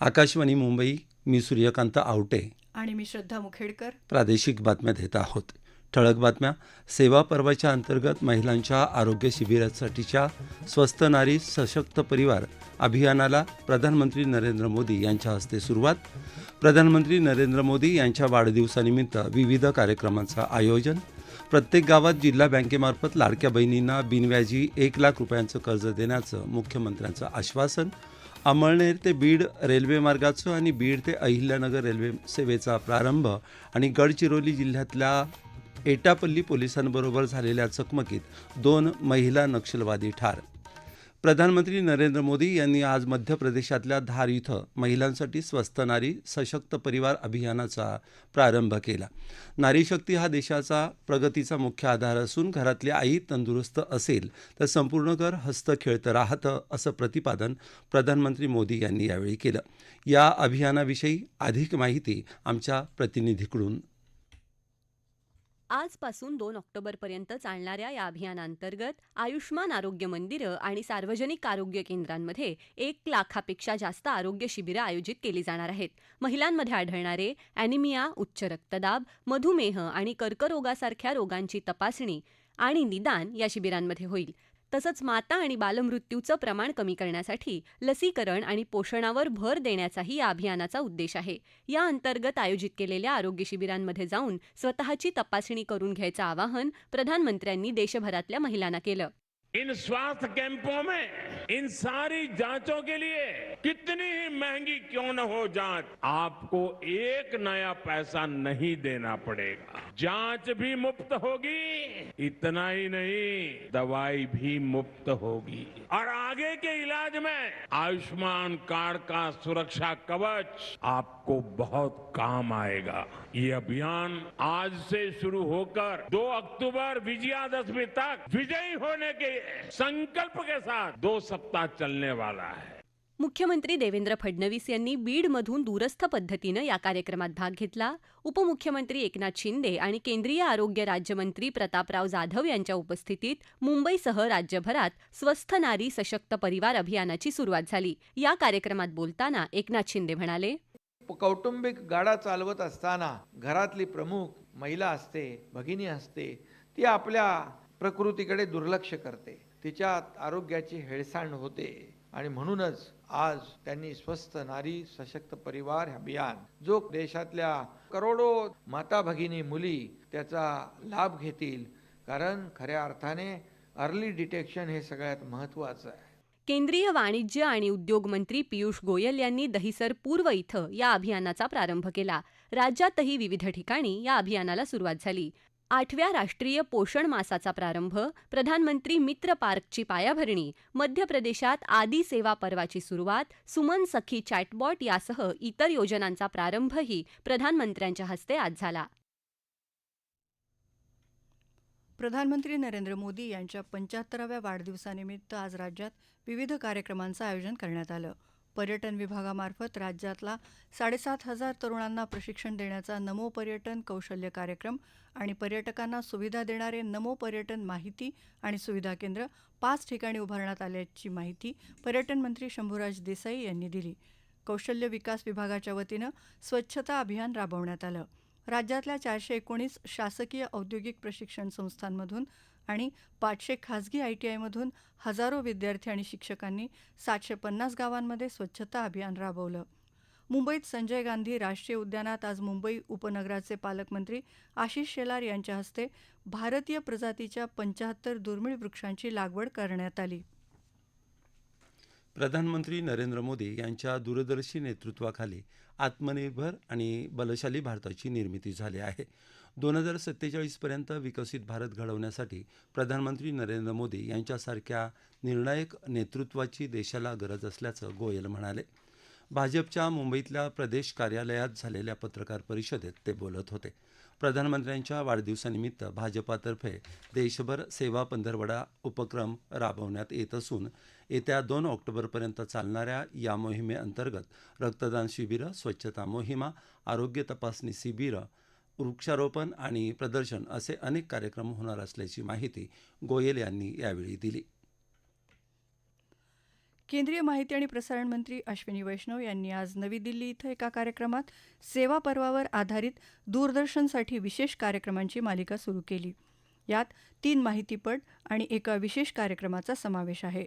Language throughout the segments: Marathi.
आकाशवाणी मुंबई मी सूर्यकांत आवटे. आणि मी श्रद्धा मुखेडकर. प्रादेशिक बातम्या देत आहोत. ठळक बातम्या. सेवा पर्वाच्या अंतर्गत महिलांच्या आरोग्य शिबिरासाठीच्या स्वस्थ नारी सशक्त परिवार अभियानाला प्रधानमंत्री नरेंद्र मोदी यांच्या हस्ते सुरुवात. प्रधानमंत्री नरेंद्र मोदी यांच्या वाढदिवसानिमित्त विविध कार्यक्रमांचं आयोजन. प्रत्येक गावात जिल्हा बँकेमार्फत लाडक्या बहिणींना बिनव्याजी एक लाख रुपयांचं कर्ज देण्याचं मुख्यमंत्र्यांचं आश्वासन. अमळनेर ते बीड रेल्वे मार्गाचं आणि बीड ते अहिल्यानगर रेल्वे सेवेचा प्रारंभ आणि गडचिरोली जिल्ह्यातल्या एटापल्ली पोलिसांबरोबर झालेल्या चकमकीत दोन महिला नक्षलवादी ठार. प्रधानमंत्री नरेंद्र मोदी यांनी आज मध्य प्रदेशातल्या धार इथं महिलांसाठी स्वस्त नारी सशक्त परिवार अभियानाचा प्रारंभ केला. नारीशक्ती हा देशाचा प्रगतीचा मुख्य आधार असून घरातली आई तंदुरुस्त असेल तर संपूर्ण घर हस्त खेळतं राहतं असं प्रतिपादन प्रधानमंत्री मोदी यांनी यावेळी केलं. या अभियानाविषयी अधिक माहिती आमच्या प्रतिनिधीकडून आजपासून दोन ऑक्टोबरपर्यंत चालणाऱ्या या अभियानांतर्गत आयुष्मान आरोग्य मंदिरं आणि सार्वजनिक आरोग्य केंद्रांमध्ये एक लाखापेक्षा जास्त आरोग्य शिबिरं आयोजित केली जाणार आहेत. महिलांमध्ये आढळणारे अॅनिमिया उच्च रक्तदाब मधुमेह आणि कर्करोगासारख्या रोगांची तपासणी आणि निदान या शिबिरांमध्ये होईल. तसंच माता आणि बालमृत्यूचं प्रमाण कमी करण्यासाठी लसीकरण आणि पोषणावर भर देण्याचाही या अभियानाचा उद्देश आहे. या अंतर्गत आयोजित केलेल्या आरोग्य शिबिरांमध्ये जाऊन स्वतःची तपासणी करून घ्यायचं आवाहन प्रधानमंत्र्यांनी देशभरातल्या महिलांना केलं. इन स्वास्थ्य कैंपों में इन सारी जांचों के लिए कितनी ही महंगी क्यों न हो जांच आपको एक नया पैसा नहीं देना पड़ेगा। जाँच भी मुफ़्त होगी, इतना ही नहीं, दवाई भी मुफ़्त होगी। और आगे के इलाज में आयुष्मान कार्ड का सुरक्षा कवच आपको बहुत काम आएगा। ये अभियान आज से शुरू होकर 2 अक्टूबर विजयादशमी तक विजयी होने के संकल्प के साथ दो सप्ताह चलने वाला है। मुख्यमंत्री देवेंद्र फडणवीस यांनी बीडमधून दूरस्थ पद्धतीनं या कार्यक्रमात भाग घेतला. उपमुख्यमंत्री एकनाथ शिंदे आणि केंद्रीय आरोग्य राज्यमंत्री प्रतापराव जाधव यांच्या उपस्थितीत मुंबईसह राज्यभरात स्वस्थ नारी सशक्त परिवार अभियानाची सुरुवात झाली. या कार्यक्रमात बोलताना एकनाथ शिंदे म्हणाले कौटुंबिक गाडा चालवत असताना घरातली प्रमुख महिला असते भगिनी असते ती आपल्या प्रकृतीकडे दुर्लक्ष करते. तिच्यात आरोग्याची हेळसांड होते. आणि म्हणूनच आज त्यांनी स्वस्त नारी सशक्त परिवार अभियान जो देशातल्या करोडो माता भगिनी मुली त्याचा लाभ घेतील. कारण खऱ्या अर्थाने अर्ली डिटेक्शन हे सगळ्यात महत्त्वाचं आहे. केंद्रीय वाणिज्य आणि उद्योग मंत्री पियुष गोयल यांनी दहिसर पूर्व इथं या अभियानाचा प्रारंभ केला. राज्यातही विविध ठिकाणी या अभियानाला सुरुवात झाली. आठव्या राष्ट्रीय पोषण मासाचा प्रारंभ प्रधानमंत्री मित्र पार्कची पायाभरणी मध्य प्रदेशात आदी सेवा पर्वाची सुरुवात सुमन सखी चॅटबॉट यासह इतर योजनांचा प्रारंभही प्रधानमंत्र्यांच्या हस्ते आज झाला. प्रधानमंत्री नरेंद्र मोदी यांच्या पंच्याहत्तराव्या वाढदिवसानिमित्त आज राज्यात विविध कार्यक्रमांचं आयोजन करण्यात आलं. पर्यटन विभागामार्फत राज्यातला साडेसात हजार तरुणांना प्रशिक्षण देण्याचा नमो पर्यटन कौशल्य कार्यक्रम आणि पर्यटकांना सुविधा देणारे नमो पर्यटन माहिती आणि सुविधा केंद्र पाच ठिकाणी उभारण्यात आल्याची माहिती पर्यटन मंत्री शंभूराज देसाई यांनी दिली. कौशल्य विकास विभागाच्या वतीनं स्वच्छता अभियान राबवण्यात आलं. राज्यातल्या चारशे एकोणीस शासकीय औद्योगिक प्रशिक्षण संस्थांमधून आणि पाचशे खाजगी आय टी आयमधून हजारो विद्यार्थी आणि शिक्षकांनी सातशे पन्नास गावांमध्ये स्वच्छता अभियान राबवलं. मुंबईत संजय गांधी राष्ट्रीय उद्यानात आज मुंबई उपनगराचे पालकमंत्री आशिष शेलार यांच्या हस्ते भारतीय प्रजातीच्या पंचाहत्तर दुर्मिळ वृक्षांची लागवड करण्यात आली. प्रधानमंत्री नरेंद्र मोदी यांच्या दूरदर्शी नेतृत्वाखाली आत्मनिर्भर आणि बलशाली भारताची निर्मिती झाली आहे. दोन हजार सत्तेचाळीसपर्यंत विकसित भारत घडवण्यासाठी प्रधानमंत्री नरेंद्र मोदी यांच्यासारख्या निर्णायक नेतृत्वाची देशाला गरज असल्याचं गोयल म्हणाले. भाजपच्या मुंबईतल्या प्रदेश कार्यालयात झालेल्या पत्रकार परिषदेत ते बोलत होते. प्रधानमंत्र्यांच्या वाढदिवसानिमित्त भाजपातर्फे देशभर सेवा पंधरवडा उपक्रम राबवण्यात येत असून येत्या दोन ऑक्टोबरपर्यंत चालणाऱ्या या मोहिमेअंतर्गत रक्तदान शिबिरं स्वच्छता मोहिमा आरोग्य तपासणी शिबिरं वृक्षारोपण आणि प्रदर्शन असे अनेक कार्यक्रम होणार असल्याची माहिती गोयल यांनी यावेळी दिली. केंद्रीय माहिती आणि प्रसारण मंत्री अश्विनी वैष्णव यांनी आज नवी दिल्ली इथं एका कार्यक्रमात सेवा पर्वावर आधारित दूरदर्शनसाठी विशेष कार्यक्रमांची मालिका सुरू केली. यात तीन माहितीपट आणि एका विशेष कार्यक्रमाचा समावेश आहे.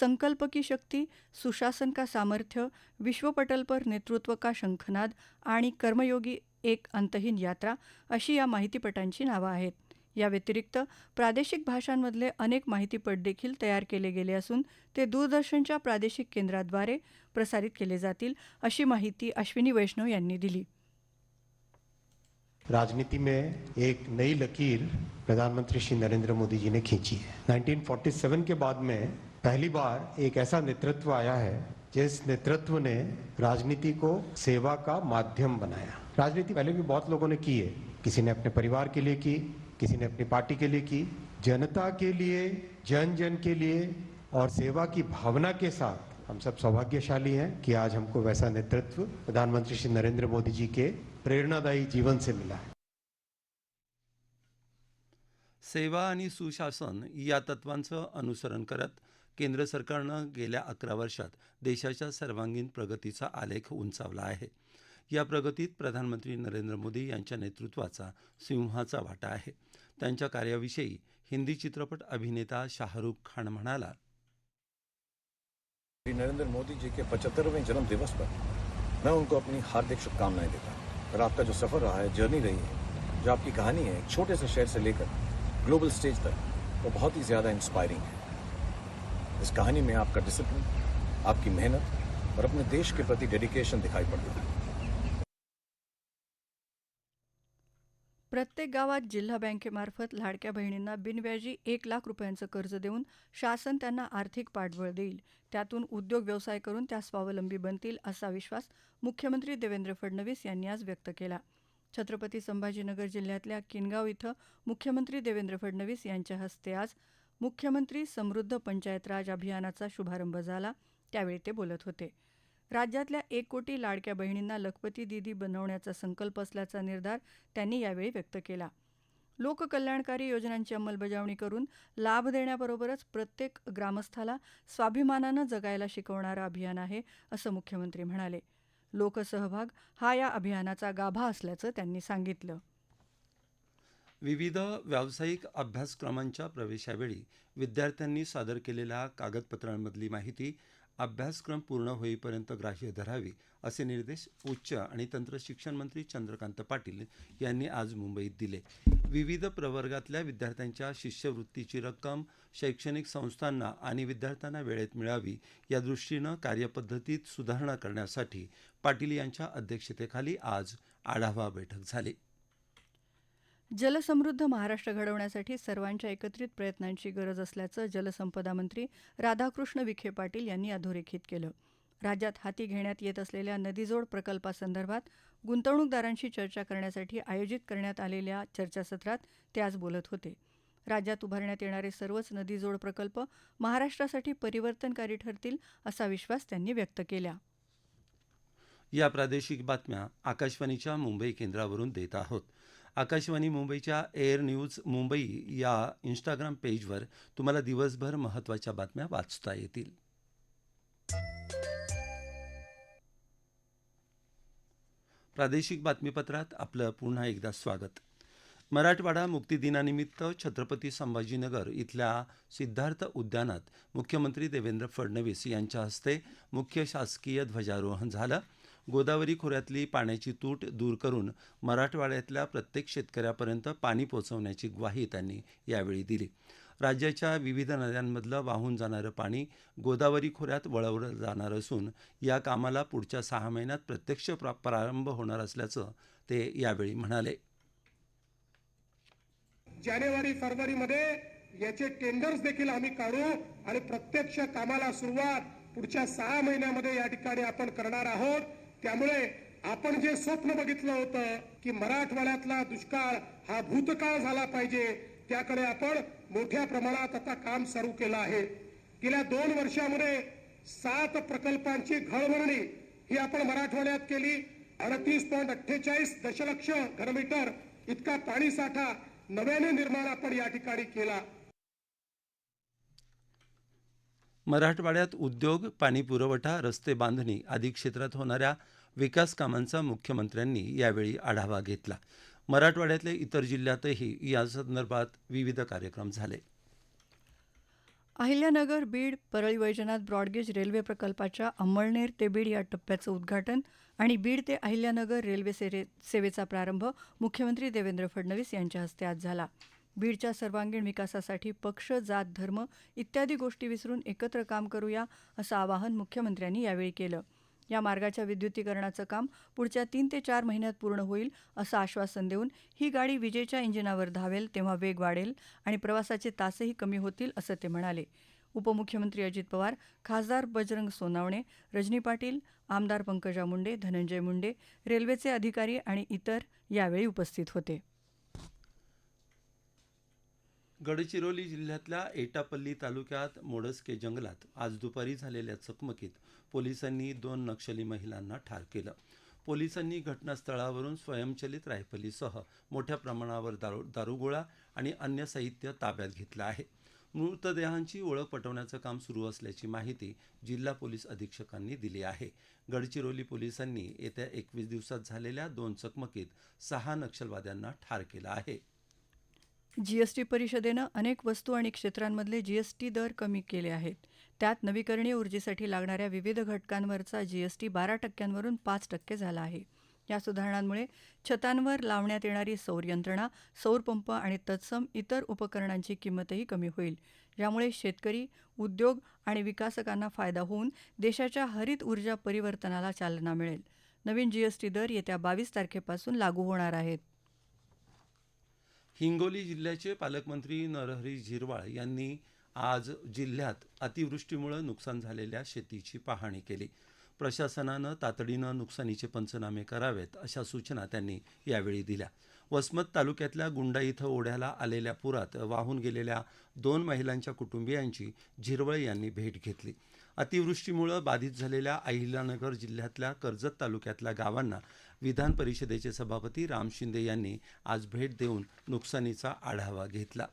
संकल्प की शक्ती सुशासन का सामर्थ्य विश्वपटल पर नेतृत्व का शंखनाद आणि कर्मयोगी एक अंतहीन यात्रा अशी या माहितीपटांची नावं आहेत. या व्यतिरिक्त प्रादेशिक भाषांमधले अनेक माहितीपट देखील तयार केले गेले असून ते दूरदर्शनच्या प्रादेशिक केंद्राद्वारे प्रसारित केले जातील, अशी माहिती अश्विनी वैष्णव यांनी दिली. राजनीति में एक नई लकीर प्रधानमंत्री श्री नरेंद्र मोदी जी ने खींची है। 1947 के बाद में पहली बार एक ऐसा नेतृत्व आया है, जिस नेतृत्व ने राजनीति को सेवा का माध्यम बनाया। राजनीति पहले भी बहुत लोगों ने की है। किसी ने अपने परिवार के लिए की किसी ने अपनी पार्टी के लिए की जनता के लिए जन जन के लिए और सेवा की भावना के साथ हम सब सौभाग्यशाली हैं कि आज हमको वैसा नेतृत्व प्रधानमंत्री श्री नरेंद्र मोदी जी के प्रेरणादायी जीवन से मिला है। सेवा आणि सुशासन या तत्वांचं अनुसरण करत केंद्र सरकारनं गेल्या अकरा वर्षात देशाच्या सर्वांगीण प्रगतीचा आलेख उंचावला आहे. या प्रगतीत प्रधानमंत्री नरेंद्र मोदी यांच्या नेतृत्वाचा सिंहाचा वाटा आहे. त्यांच्या कार्याविषयी हिंदी चित्रपट अभिनेता शाहरुख खान म्हणाला, श्री नरेंद्र मोदी जी के पचहत्तरवें जन्म दिवस पर मैं उनको अपनी हार्दिक शुभकामनाएँ देता हूँ। और आपका जो सफ़र रहा है, जर्नी रही है, जो आपकी कहानी है छोटे से शहर से लेकर ग्लोबल स्टेज तक, वो बहुत ही ज़्यादा इंस्पायरिंग है। इस कहानी में आपका डिसिप्लिन आपकी मेहनत और अपने देश के प्रति डेडिकेशन दिखाई पड़ता है। प्रत्येक गावात जिल्हा बँकेमार्फत लाडक्या बहिणींना बिनव्याजी एक लाख रुपयांचं कर्ज देऊन शासन त्यांना आर्थिक पाठबळ देईल. त्यातून उद्योग व्यवसाय करून त्या स्वावलंबी बनतील असा विश्वास मुख्यमंत्री देवेंद्र फडणवीस यांनी आज व्यक्त केला. छत्रपती संभाजीनगर जिल्ह्यातल्या किनगाव इथं मुख्यमंत्री देवेंद्र फडणवीस यांच्या हस्ते आज मुख्यमंत्री समृद्ध पंचायत राज अभियानाचा शुभारंभ झाला. त्यावेळी ते बोलत होते. राज्यातल्या एक कोटी लाडक्या बहिणींना लखपती दिदी बनवण्याचा संकल्प असल्याचा निर्धार त्यांनी यावेळी व्यक्त केला. लोककल्याणकारी योजनांची अंमलबजावणी करून लाभ देण्याबरोबरच प्रत्येक ग्रामस्थाला स्वाभिमानानं जगायला शिकवणारं अभियान आहे असं मुख्यमंत्री म्हणाले. लोकसहभाग हा या अभियानाचा गाभा असल्याचं त्यांनी सांगितलं. विविध व्यावसायिक अभ्यासक्रमांच्या प्रवेशावेळी विद्यार्थ्यांनी सादर केलेल्या कागदपत्रांमधली माहिती अभ्यासक्रम पूर्ण होईपर्यंत ग्राह्य धरावी असे निर्देश उच्च आणि तंत्रशिक्षण मंत्री चंद्रकांत पाटील यांनी आज मुंबईत दिले. विविध प्रवर्गातल्या विद्यार्थ्यांच्या शिष्यवृत्तीची रक्कम शैक्षणिक संस्थांना आणि विद्यार्थ्यांना वेळेत मिळावी या दृष्टीनं कार्यपद्धतीत सुधारणा करण्यासाठी पाटील यांच्या अध्यक्षतेखाली आज आढावा बैठक झाली. जलसमृद्ध महाराष्ट्र घडवण्यासाठी सर्वांच्या एकत्रित प्रयत्नांची गरज असल्याचं जलसंपदा मंत्री राधाकृष्ण विखे पाटील यांनी अधोरेखित केलं. राज्यात हाती घेण्यात येत असलेल्या नदीजोड प्रकल्पासंदर्भात गुंतवणूकदारांशी चर्चा करण्यासाठी आयोजित करण्यात आलेल्या चर्चासत्रात ते आज बोलत होते. राज्यात उभारण्यात येणारे सर्वच नदीजोड प्रकल्प महाराष्ट्रासाठी परिवर्तनकारी ठरतील असा विश्वास त्यांनी व्यक्त केला. या प्रादेशिक बातम्या आकाशवाणीच्या मुंबई केंद्रावरून देत आहोत. आकाशवाणी मुंबईच्या एअर न्यूज मुंबई या इंस्टाग्राम पेजवर तुम्हाला दिवसभर महत्त्वाच्या बातम्या वाचता येतील. प्रादेशिक बातमीपत्रात आपलं पुन्हा एकदा स्वागत. मराठवाडा मुक्तीदिनानिमित्त छत्रपती संभाजीनगर इथल्या सिद्धार्थ उद्यानात मुख्यमंत्री देवेंद्र फडणवीस यांच्या हस्ते मुख्य शासकीय ध्वजारोहण झालं. गोदावरी खोऱ्यातली पाण्याची तूट दूर करून मराठवाड्यातल्या प्रत्येक शेतकऱ्यापर्यंत पाणी पोचवण्याची ग्वाही त्यांनी यावेळी दिली. राज्याच्या विविध नद्यांमधलं वाहून जाणारं पाणी गोदावरी खोऱ्यात वळवलं जाणार असून या कामाला पुढच्या सहा महिन्यात प्रत्यक्ष प्रारंभ होणार असल्याचं ते यावेळी म्हणाले. जानेवारी फेब्रुवारीमध्ये याचे टेंडर्स देखील आम्ही काढू आणि प्रत्यक्ष कामाला सुरुवात पुढच्या सहा महिन्यामध्ये या ठिकाणी आपण करणार आहोत. त्यामुळे आपण जे स्वप्न बघितलं होतं की मराठवाड्यातला दुष्काळ हा भूतकाळ झाला पाहिजे त्याकडे आपण मोठ्या प्रमाणात आता काम सुरू केलं आहे. गेल्या दोन वर्षामध्ये सात प्रकल्पांची घळवळणी ही आपण मराठवाड्यात केली. अडतीस पॉईंट अठ्ठेचाळीस दशलक्ष घनमीटर इतका पाणी साठा नव्याने निर्माण आपण या ठिकाणी केला. मराठवाड्यात उद्योग पाणी पुरवठा रस्ते बांधणी आदी क्षेत्रात होणाऱ्या विकास कामांचा मुख्यमंत्र्यांनी यावेळी आढावा घेतला. मराठवाड्यातले इतर जिल्ह्यातही यासंदर्भात विविध कार्यक्रम झाले. Ahilyanagar Beed Parli Vaijnath broad gauge railway प्रकल्पाच्या अंमळनेर ते बीड या टप्प्याचं उद्घाटन आणि बीड ते अहिल्यानगर रेल्वे सेवेचा प्रारंभ मुख्यमंत्री देवेंद्र फडणवीस यांच्या हस्ते आज झाला. बीडच्या सर्वांगीण विकासासाठी पक्ष जात धर्म इत्यादी गोष्टी विसरून एकत्र काम करूया असं आवाहन मुख्यमंत्र्यांनी यावेळी केलं. या मार्गाच्या विद्युतीकरणाचं काम पुढच्या तीन ते चार महिन्यात पूर्ण होईल असं आश्वासन देऊन ही गाडी विजेच्या इंजिनावर धावेल तेव्हा वेग वाढेल आणि प्रवासाचे तासही कमी होतील असं ते म्हणाले. उपमुख्यमंत्री अजित पवार खासदार बजरंग सोनावणे रजनी पाटील आमदार पंकजा मुंडे धनंजय मुंडे रेल्वेचे अधिकारी आणि इतर यावेळी उपस्थित होते. गडचिरोली जिल्ह्यातल्या एटापल्ली तालुक्यात मोडसके जंगलात आज दुपारी झालेल्या चकमकीत पोलिसांनी दोन नक्षली महिलांना ठार केलं. पोलिसांनी घटनास्थळावरून स्वयंचलित रायफलीसह मोठ्या प्रमाणावर दारू दारुगोळा आणि अन्य साहित्य ताब्यात घेतलं आहे. मृतदेहांची ओळख पटवण्याचं काम सुरू असल्याची माहिती जिल्हा पोलीस अधीक्षकांनी दिली आहे. गडचिरोली पोलिसांनी येत्या एकवीस दिवसात झालेल्या दोन चकमकीत सहा नक्षलवाद्यांना ठार केलं आहे. जीएसटी परिषदेनं अनेक वस्तू आणि क्षेत्रांमधले जीएसटी दर कमी केले आहेत. त्यात नवीकरणीय ऊर्जेसाठी लागणाऱ्या विविध घटकांवरचा जीएसटी बारा टक्क्यांवरून पाच टक्के झाला आहे. या सुधारणांमुळे छतांवर लावण्यात येणारी सौर यंत्रणा सौरपंप आणि तत्सम इतर उपकरणांची किंमतही कमी होईल. यामुळे शेतकरी उद्योग आणि विकासकांना फायदा होऊन देशाच्या हरित ऊर्जा परिवर्तनाला चालना मिळेल. नवीन जीएसटी दर येत्या बावीस तारखेपासून लागू होणार आहेत. हिंगोली जिल्ह्याचे पालकमंत्री नरहरी झिरवाळ यांनी आज जिल्ह्यात अतिवृष्टीमुळे नुकसान झालेल्या शेतीची पाहणी केली. प्रशासनानं तातडीनं नुकसानीचे पंचनामे करावेत अशा सूचना त्यांनी यावेळी दिल्या. वसमत तालुक्यातल्या गुंडा इथं ओढ्याला आलेल्या पुरात वाहून गेलेल्या दोन महिलांच्या कुटुंबियांची झिरवळ यांनी भेट घेतली. अतिवृष्टीमुळे बाधित झालेल्या अहिल्यानगर जिल्ह्यातल्या कर्जत तालुक्यातल्या गावांना विधान परिषदेचे सभापती राम शिंदे यांनी आज भेट देऊन नुकसानीचा आढावा घेतला.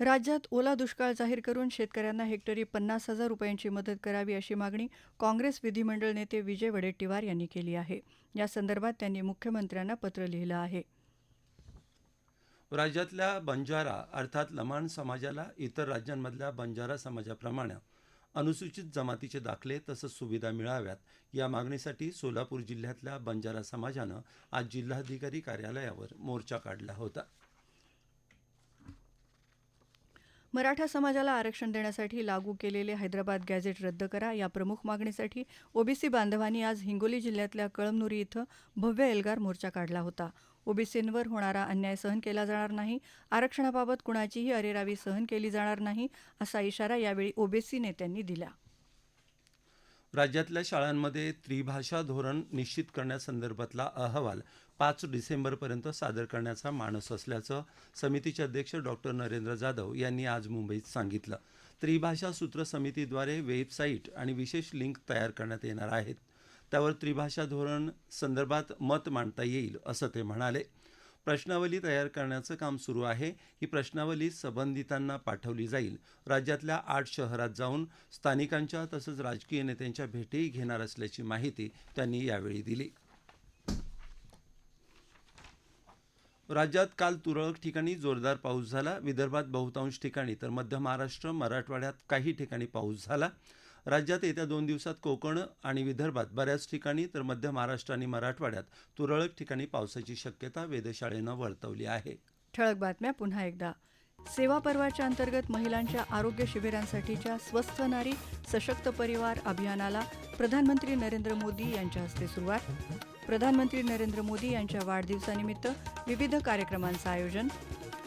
राज्यात ओला दुष्काळ जाहीर करून शेतकऱ्यांना हेक्टरी पन्नास हजार रुपयांची मदत करावी अशी मागणी काँग्रेस विधिमंडळ नेते विजय वडेट्टीवार यांनी केली आहे. या संदर्भात त्यांनी मुख्यमंत्र्यांना पत्र लिहिलं आहे. राज्यातल्या बंजारा अर्थात लमाण समाजाला इतर राज्यांमधल्या बंजारा समाजाप्रमाणे अनुसूचित जमातीचे दाखले तसंच सुविधा मिळाव्यात या मागणीसाठी सोलापूर जिल्ह्यातल्या बंजारा समाजानं आज जिल्हाधिकारी कार्यालयावर मोर्चा काढला होता. मराठा समाजाला आरक्षण देण्यासाठी लागू केलेले हैदराबाद गॅझेट रद्द करा या प्रमुख मागणीसाठी ओबीसी बांधवांनी आज हिंगोली जिल्ह्यातल्या कळमनुरी इथं भव्य एल्गार मोर्चा काढला होता. ओबीसींवर होणारा अन्याय सहन केला जाणार नाही. आरक्षणाबाबत कुणाचीही अरेरावी सहन केली जाणार नाही असा इशारा यावेळी ओबीसी नेत्यांनी दिला. राज्यातल्या शाळांमध्ये त्रिभाषा धोरण निश्चित करण्यासंदर्भातला अहवाल पाच डिसेंबरपर्यंत सादर करण्याचा मानस असल्याचं समितीचे अध्यक्ष डॉक्टर नरेंद्र जाधव यांनी आज मुंबईत सांगितलं. त्रिभाषा सूत्र समितीद्वारे वेबसाईट आणि विशेष लिंक तयार करण्यात येणार आहेत. त्यावर त्रिभाषा धोरण संदर्भात मत मांडता येईल असं ते म्हणाले. प्रश्नावली तयार करण्याचं काम सुरू आहे. ही प्रश्नावली संबंधितांना पाठवली जाईल. राज्यातल्या आठ शहरात जाऊन स्थानिकांच्या तसंच राजकीय नेत्यांच्या भेटीही घेणार असल्याची माहिती त्यांनी यावेळी दिली. राज्यात काल तुरळक ठिकाणी जोरदार पाऊस झाला. विदर्भात बहुतांश ठिकाणी तर मध्य महाराष्ट्र मराठवाड्यात काही ठिकाणी पाऊस झाला. राज्यात येत्या दोन दिवसात कोकण आणि विदर्भात बऱ्याच ठिकाणी तर मध्य महाराष्ट्र आणि मराठवाड्यात तुरळक ठिकाणी पावसाची शक्यता वेधशाळेनं वर्तवली आहे. ठळक बातम्या पुन्हा एकदा. सेवा पर्वाच्या अंतर्गत महिलांच्या आरोग्य शिबिरांसाठीच्या स्वस्थ नारी सशक्त परिवार अभियानाला प्रधानमंत्री नरेंद्र मोदी यांच्या हस्ते सुरुवात. प्रधानमंत्री नरेंद्र मोदी यांच्या वाढदिवसानिमित्त विविध कार्यक्रमांचं आयोजन.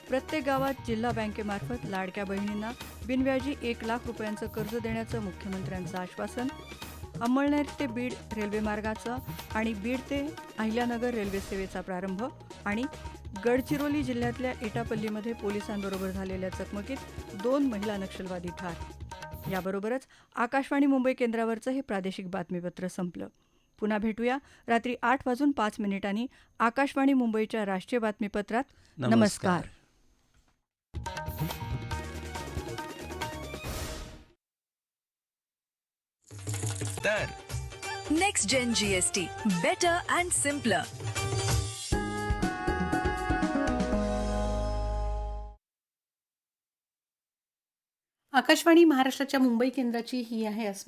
प्रत्येक गावात जिल्हा बँकेमार्फत लाडक्या बहिणींना बिनव्याजी एक लाख रुपयांचं कर्ज देण्याचं मुख्यमंत्र्यांचं आश्वासन अंमळनेर ते बीड रेल्वे मार्गाचा आणि बीड ते अहिल्यानगर रेल्वे सेवेचा प्रारंभ आणि गडचिरोली जिल्ह्यातल्या एटापल्लीमध्ये पोलिसांबरोबर झालेल्या चकमकीत दोन महिला नक्षलवादी ठार. याबरोबरच आकाशवाणी मुंबई केंद्रावरचं हे प्रादेशिक बातमीपत्र संपलं. पुन्हा भेटूया रात्री आठ वाजून पाच मिनिटांनी आकाशवाणी मुंबईच्या राष्ट्रीय बातमीपत्रात. नमस्कार. तर next gen GST better and simpler Akashvani महाराष्ट्राच्या मुंबई केंद्राची ही आहे अस्मिता.